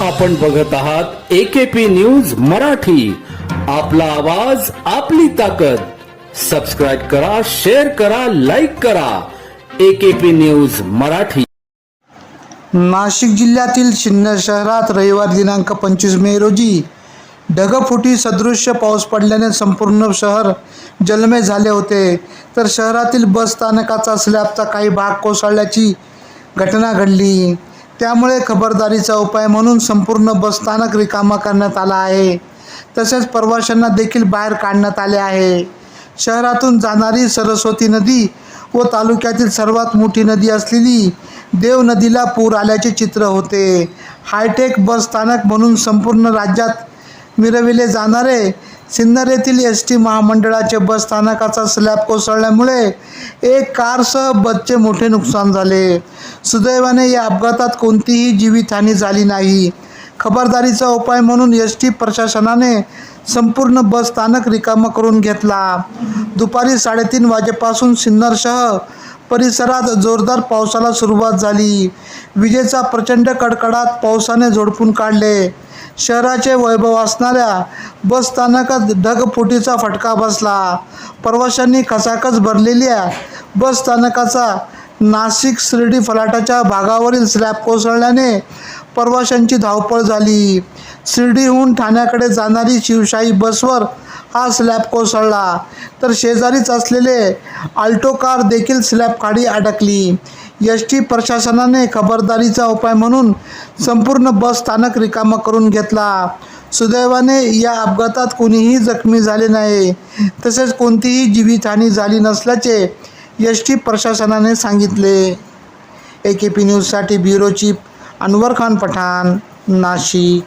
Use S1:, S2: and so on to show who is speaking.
S1: आपण बघत आहात एकेपी न्यूज मराठी. आपला आवाज आपली ताकद. सबस्क्राईब करा शेअर करा लाईक करा. AKP news Marathi.
S2: नाशिक जिल्ह्यातील सिन्नर शहरात रविवार दिनांक पंचवीस मे रोजी ढगफुटी सदृश्य पाऊस पडल्याने संपूर्ण शहर जलमय झाले होते. तर शहरातील बस स्थानकाचा स्लॅबचा काही भाग कोसळल्याची घटना घडली. त्यामुळे खबरदारीचा उपाय म्हणून संपूर्ण बसस्थानक रिकामा करण्यात आला आहे. तसेच प्रवाशांना देखील बाहेर काढण्यात आले आहे. शहरातून जाणारी सरस्वती नदी व तालुक्यातील सर्वात मोठी नदी असलेली देव नदीला पूर आल्याचे चित्र होते. हायटेक बस स्थानक म्हणून संपूर्ण राज्यात मिरविले जाणारे. सिन्नर येथील एस टी महामंडळाचे बस स्थानकाचा स्लॅब कोसळल्यामुळे एक कारसह बसचे मोठे नुकसान झाले. सुदैवाने या अपघातात कोणतीही जीवितहानी झाली नाही. खबरदारीचा उपाय म्हणून एस टी प्रशासनाने संपूर्ण बस स्थानक रिकामं करून घेतला. दुपारी साडेतीन वाजेपासून सिन्नरसह परिसरात जोरदार पावसाला सुरुवात झाली. विजेचा प्रचंड कडकडाट पावसाने झोडपून काढले. शहराचे वैभव असणाऱ्या बस स्थानकात ढगफुटीचा फटका बसला. प्रवाशांनी खचाखच भरलेल्या बस स्थानकाचा नाशिक शिर्डी फलाटाच्या भागावरील स्लॅब कोसळल्याने प्रवाशांची धावपळ झाली. शिर्डीहून ठाण्याकडे जाणारी शिवशाही बसवर हा स्लॅब कोसळला. तर शेजारीच असलेले आल्टो कार देखील स्लॅब खाडी अडकली. एस टी प्रशासनाने खबरदारीचा उपाय म्हणून संपूर्ण बस स्थानक रिकामा करून घेतला. सुदैवाने या अपघातात कोणीही जखमी झाले नाही. तसेच कोणतीही जीवितहानी झाली नसल्याचे एस टी प्रशासनाने सांगितले. ए के पी न्यूजसाठी ब्युरो चीफ अनवर खान पठाण नाशिक.